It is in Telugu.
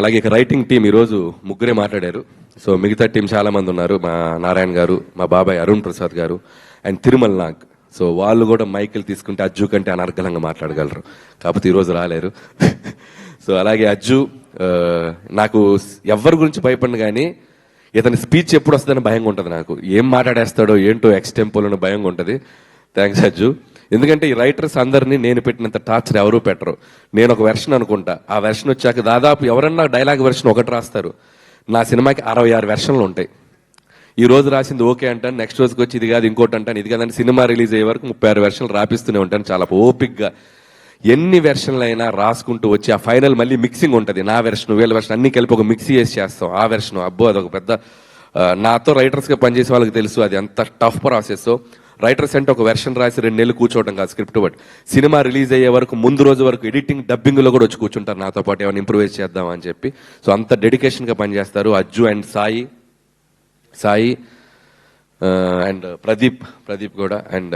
అలాగే ఇక రైటింగ్ టీం ఈరోజు ముగ్గురే మాట్లాడారు. సో మిగతా టీం చాలామంది ఉన్నారు. మా నారాయణ గారు మా బాబాయ్ అరుణ్ ప్రసాద్ గారు అండ్ తిరుమల నాగ్. సో వాళ్ళు కూడా మైకిల్ తీసుకుంటే అజ్జు కంటే అనర్గలంగా మాట్లాడగలరు. కాకపోతే ఈరోజు రాలేరు. సో అలాగే అజ్జు నాకు ఎవరి గురించి భయపడిన కానీ ఇతని స్పీచ్ ఎప్పుడు వస్తుందని భయంగా ఉంటుంది నాకు. ఏం మాట్లాడేస్తాడో ఏంటో ఎక్స్టెంపోలో భయంగా ఉంటుంది. థ్యాంక్స్ అజ్జు. ఎందుకంటే ఈ రైటర్స్ అందరినీ నేను పెట్టినంత టార్చర్ ఎవరూ పెట్టరు. నేను ఒక వెర్షన్ అనుకుంటా. ఆ వెర్షన్ వచ్చాక దాదాపు ఎవరన్నా డైలాగ్ వెర్షన్ ఒకటి రాస్తారు. నా సినిమాకి అరవై ఆరు వెర్షన్లు ఉంటాయి. ఈ రోజు రాసింది ఓకే అంటాను నెక్స్ట్ రోజుకి వచ్చి ఇది కాదు ఇంకోటి అంటాను ఇది కాదని సినిమా రిలీజ్ అయ్యే వరకు ముప్పై ఆరు వెర్షన్లు రాపిస్తూనే ఉంటాను చాలా ఓపిక్గా ఎన్ని వెర్షన్లు అయినా రాసుకుంటూ వచ్చి ఆ ఫైనల్ మళ్ళీ మిక్సింగ్ ఉంటుంది. నా వెర్షన్ వీళ్ళ వెర్షన్ అన్ని కలిపి ఒక మిక్సీ చేసి చేస్తాం. ఆ వెర్షన్ అబ్బో అదొక పెద్ద నాతో రైటర్స్గా పనిచేసే వాళ్ళకి తెలుసు అది ఎంత టఫ్ ప్రాసెస్ రైటర్స్ అంటే ఒక వెర్షన్ రాసి రెండు నెలలు కూర్చోవడం కాదు స్క్రిప్ట్ బట్ సినిమా రిలీజ్ అయ్యే వరకు ముందు రోజు వరకు ఎడిటింగ్ డబ్బింగ్లో కూడా వచ్చి కూర్చుంటారు నాతో పాటు ఏమైనా ఇంప్రూవైజ్ చేద్దాం అని చెప్పి. సో అంత డెడికేషన్గా పనిచేస్తారు Ajju and Sai. Sai uh, and uh, Pradeep Pradeep కూడా అండ్